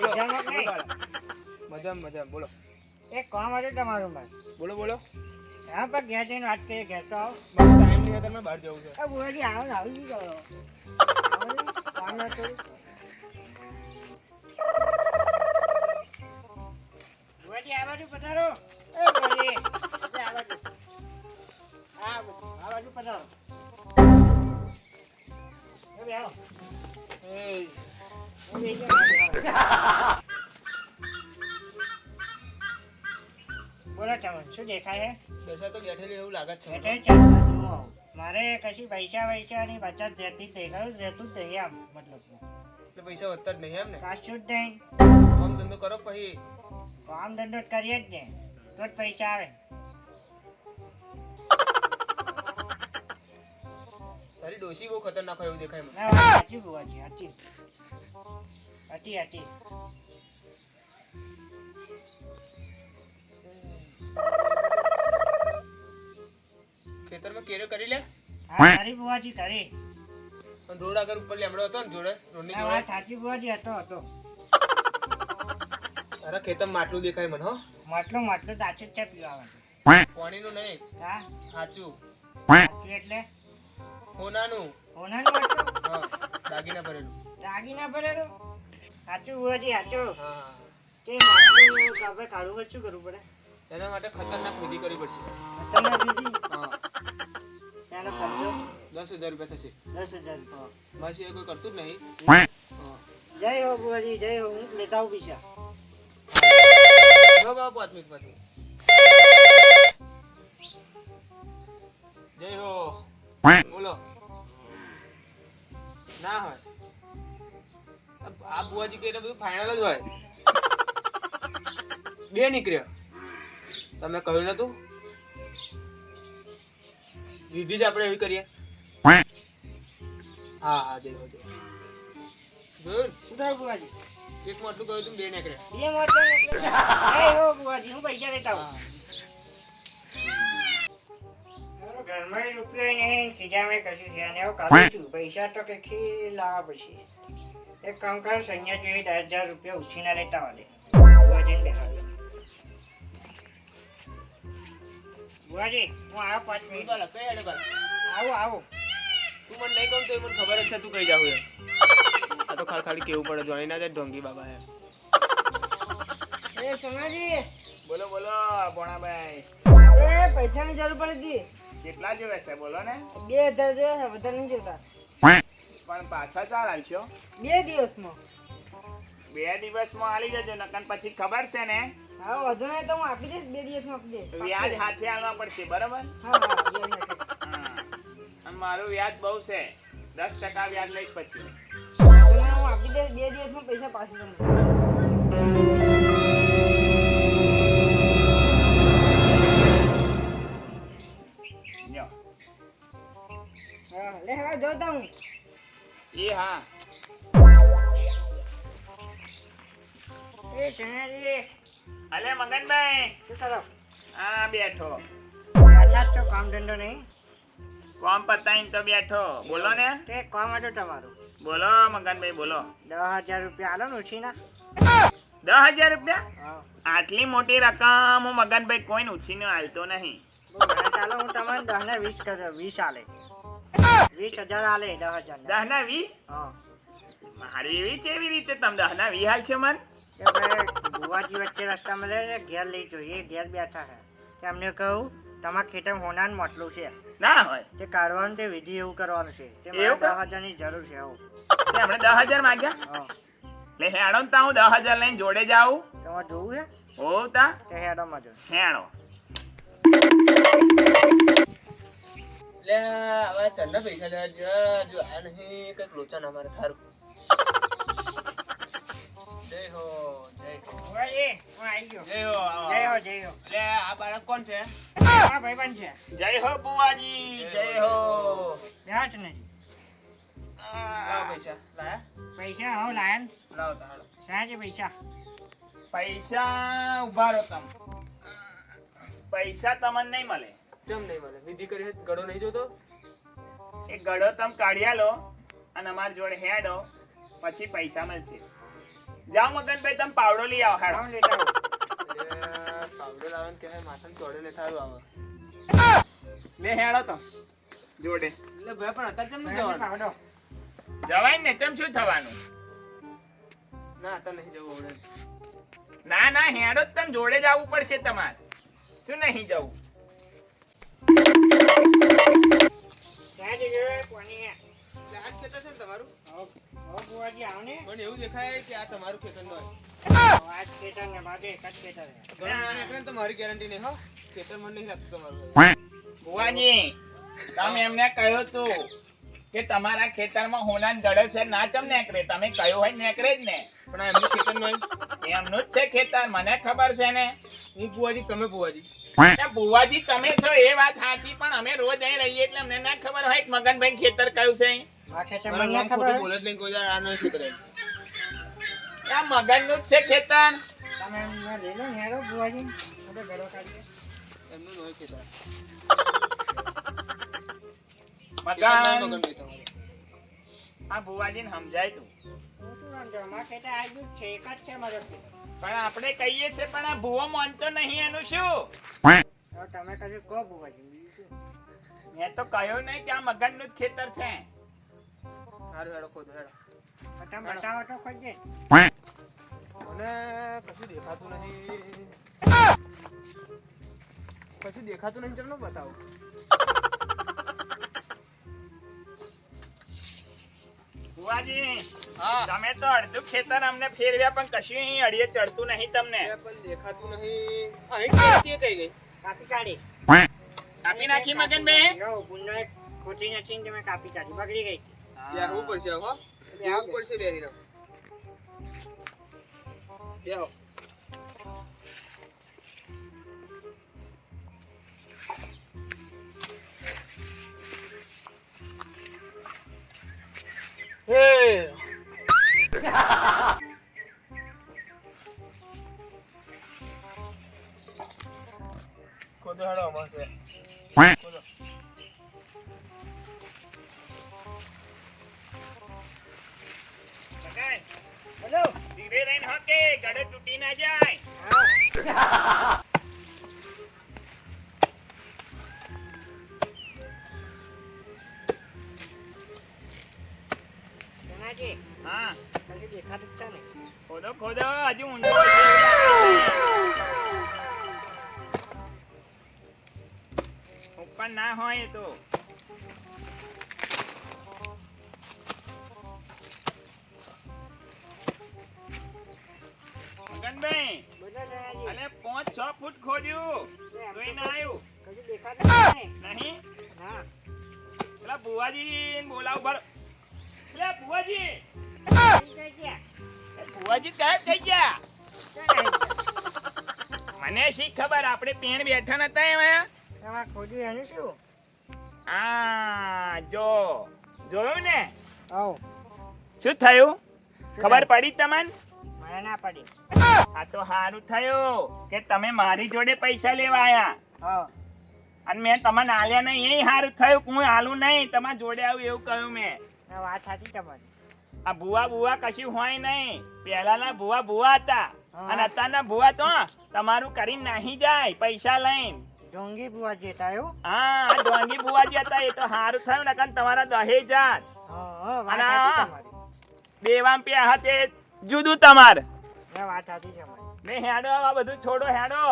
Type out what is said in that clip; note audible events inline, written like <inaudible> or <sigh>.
મજામાં. મજામાં બોલો. એક કામ હતું તમારું ભાઈ બોલો બોલો. હા પણ ઘેર જઈને વાત કરીએ ઘેર તો આવો. મારે ટાઈમ નહીં અત્યારે બહાર જવું છે. બુવાજી આવો ને આવી આવો કામ હતું બુવાજી આ બાજુ પધારો. એ બુવાજી બાજુ. આ બાજુ પધારો. બોલો તમે શું દેખાય છે બેસા તો બેઠેલી એવું લાગે છે. મારે કશી પૈસા વૈસાની બચત રહેતી જ રહેતું જ નહીં આમ મતલબ. એટલે પૈસા વધતા જ નહીં એમ ને? કશું જ નહીં. કામ ધંધો કરો પછી. કામ ધંધો કરીએ જ ને. તો જ પૈસા આવે. તારી ડોશી બહુ ખતરનાક હોય એવું દેખાય મને. સાચી બુવાજી સાચી હતી હતી ખેતરમાં કેરો કરી લે? હા તારી બુવાજી તારી. અને રોડ આગળ ઉપર લેમડો હતો ને જોડે રોડની જોડે. સાચી બુવાજી હતો હતો. તારા ખેતર માટલું દેખાય મને હો. માટલું માટલું તાચું જ છે પીવા માટે પાણીનું નહીં હા? સાચું. સાચું એટલે? હોનાનું હોનાનું હા દાગીના ભરેલું. દાગીના ભરેલું? સાચું બુવાજી સાચું હા હા. તે માટલું આપણે કાઢવું હોય શું કરવું પડે? એના માટે ખતરનાક વિધિ કરવી પડશે. હા. ખર્ચો? દસ હજાર રૂપિયા થશે. દસ હજાર રૂપિયા. મારા કોઈ કરતું જ નહીં. જય હો બુવાજી જય હો હું લેતા આવું પૈસા બાપુ આત્મિક પછી આ- આ બુવાજી કે એટલે બધું ફાઇનલ જ હોય. બે નીકળ્યો. તમે કહ્યું નતું? વિધિ જ આપણે એવી કરીએ. હા હા જય હો જોયું શું થાય બુવાજી? એક માટલું કહ્યું તું બે નીકળ્યા. બે હો બુવાજી હું પૈસા લેતા આવું. ઘરમાં રૂપિયો નહીં ખીજામાં કશું છે અને એવું કાઢું છું. પૈસા તો કે લાવવા પછી. એક કામ કર સંજય જોઈ દસ હજાર રૂપિયા ઉછીના લેતા વાલે બુવાજીને બેસાડી બુવાજી હું આવો પાંચ મિનિટ બોલો, કઈ આડે બોલ? આવું આવું તું મને નહીં કહું તો મને ખબર જ છે તું કઈ જાવ એમ આ તો ખાલી ખાલી કેવું પડે જોઈ ના જાય ઢોંગી બાબા હે એ સોનાજી બોલો બોલો ભોણાભાઈ એ પૈસાની જરૂર પડી કેટલા જોવે છે બોલો ને બે હજાર જોઈએ છે વધારે નહીં જોતા પણ પાછા ચાલ આવશો. બે દિવસમાં. બે દિવસમાં આલી જજો નકન પછી ખબર છે ને? હા વધુ નહીં તો હું આપી દઈશ બે દિવસમાં આપી દઈશ. વ્યાજ હાથે આલવા પડશે બરાબર. અને મારું વ્યાજ બહુ છે. દસ ટકા વ્યાજ લઈશ પછી. હું આપી દઈશ બે દિવસમાં પૈસા પાછું તમને એ અલે મગનભાઈ. શું કરો? હા બેઠો. જ છો કામ ધંધો નહીં? કોમ પતાઈને તો બેઠો. બોલો ને. તે કોમ હતું તમારું. બોલો મગનભાઈ બોલો. દસ હજાર રૂપિયા આલો ને ઉછીના. દસ હજાર રૂપિયા? આટલી મોટી રકમ હું મગનભાઈ કોઈને ઉછીને હાલતો નહીં. ચાલો હું તમને દસ ને વીસ કરો વીસ આલે. વીસ હજાર આલે દસ હજાર દસ ના વીસ? હા. મારી એવી છે એવી રીતે તમે દસ ના વીસ હાલ છે મન? કે ભાઈ ભુવાજી વચ્ચે રસ્તામાં લે ને ઘેર લઈ જોઈએ ઘેર બેઠા છે. તેમને કહું તમારા ખેતર હોનાનું મોટલું છે. ના હોય. તે કાઢવાનું તે વિધિ એવું કરવાનું છે. તે મારે? દસ હજારની જરૂર છે આવું. આપણે દસ હજાર માંગ્યા? લે હેડો ને તા હું દસ હજાર લઈને જોડે જાઉં તમારે જોવું છે? હોવ તા. તે હેડોમાં જો હેડો. લે હવે ચંદા પૈસા લેવા જો જો આ નહીં કંઈક લોચા ના મારે થારું જય હો જય હો. ભુવાજી હું આવી ગયો. જય હો જય હો જય હો. લે આ બાળક કોણ છે? હા ભાઈબંધ છે. જય હો બુવાજી જય હો. બેહો છે ને લાવ પૈસા લાયા? પૈસા હો લાયન લાવ તાળો શા પૈસા. પૈસા ઊભા રહો તમે. પૈસા તમને નહીં મળે. કેમ નહીં મળે? વિધિ કરી ગળો નહીં જોતો? એ ગળો તમે કાઢ્યા લો અને અમારી જોડે હેડો પછી પૈસા મળશે. જાઓ મગનભાઈ તમે પાવડો લઈ આવો હાડો. આવું લેતા આવો. એટલે પાવડર આવે ને કે માથામાં ચોડે ને થારું આવે. લે હેડો તો. જોડે. એટલે ભાઈ પણ અત્યારે કેમ જવાનું? પાવડો. જવાય ને તેમ શું થવાનું? ના તો નહીં જવું ના ના હેડો જ તમે જોડે જ આવવું પડશે તમારે. શું નહીં જવું? ક્યાં જગ્યાએ પાણી. એટલે ખેતર છે ને તમારું? હો, હો, બુવાજી, આવો મને એવું દેખાય કે આ તમારું ખેતર નો આ ખેતર ને બાજુ એક જ ખેતર છે. ઘણા નાના એકલા ને તો મારી ગેરંટી નહીં હો. ખેતર મને નહીં લાગતું તમારું. ભુવાજી તમે એમને કહ્યું તું કે તમારા ખેતરમાં હોના દડે છે ના ચમ નેકરે તમે કહ્યું હોય નેકરે જ ને. પણ એમનું ખેતર નહીં. એમનું જ છે ખેતર મને ખબર છે ને. હું બુવાજી તમે બુવાજી. બુવાજી ભુવાજી તમે છો એ વાત સાચી પણ અમે રોજ અહીં રહીએ એટલે અમને ના ખબર હોય કે મગનભાઈ ખેતર કયું છે મને ખબર. બોલે જ કોઈ આ મગનનું છે ખેતર. તમે લઈ લો બુવાજી. આપણે ઘરો કાઢીએ. એમનું ખેતર. <laughs> મગન. આ સમજાય તું. પણ આપણે કહીએ છે પણ આ ભુવો માનતો નહીં એનું શું? તમે કશું કહો, ભુવાજી મેં તો કહ્યું નહીં કે આ મગનનું જ ખેતર છે. હારું હેડો ખોદો હેડો. તો. મને કશું દેખાતું નહીં. કશું દેખાતું નહીં ચમ બતાવો. તમે તો અડધું ખેતર અમને ફેરવ્યા પણ કશું અડીએ ચડતું નહીં તમને. પણ દેખાતું નહીં. અહીં કઈ ગઈ કાપી કાઢી. કાપી નાખી મગન બે ખોટી નથી તમે કાપી કાઢી. બગડી ગઈ. બેહવું છે હો. બેહવું પડશે બેહીને બેહો ધીરે હોકે ગળે તૂટી ના જાય હા. જનાજી, હા કશું દેખાતું જ છે ને? ખોદો ખોદો હજુ ઊંડો ઉપર ના હોય તો ફૂટ ખોદ્યું. એમ ના આવ્યું કશું દેખાતું? નહીં. હા. બોલાવ ભર. ગાયબ થઈ ગયા? મને શી ખબર? આપણે પેણ બેઠા નતા એમાં તમારે ખોદ્યું એનું શું? આ જો. જોયું ને? આવો. શું થયું? ખબર પડી તમને? મને ના પડી. આ તો સારું થયું કે તમે મારી જોડે પૈસા લેવા આયા અને મેં તમને આલ્યા નહીં એ સારું થયું હું આલું નહીં તમારા જોડે આવું એવું કહ્યું મેં વાત સાચી તમારી. આ ભુવા ભુવા કશું હોય નહીં પહેલાના ભુવા ભુવા હતા અને અત્યારના ભુવા તો તમારું કરી નાહી જાય પૈસા લઈને ઢોંગી બુવા જેતા એવું? હા ડોંગી ભુવાજી હતા એ તો સારું થયું ને કારણ તમારા દહેજ તમારી. દેવામ પે હાથે જુદું તમાર વાત સાચી તમારી. મેં હેડો આ બધું છોડો હેડો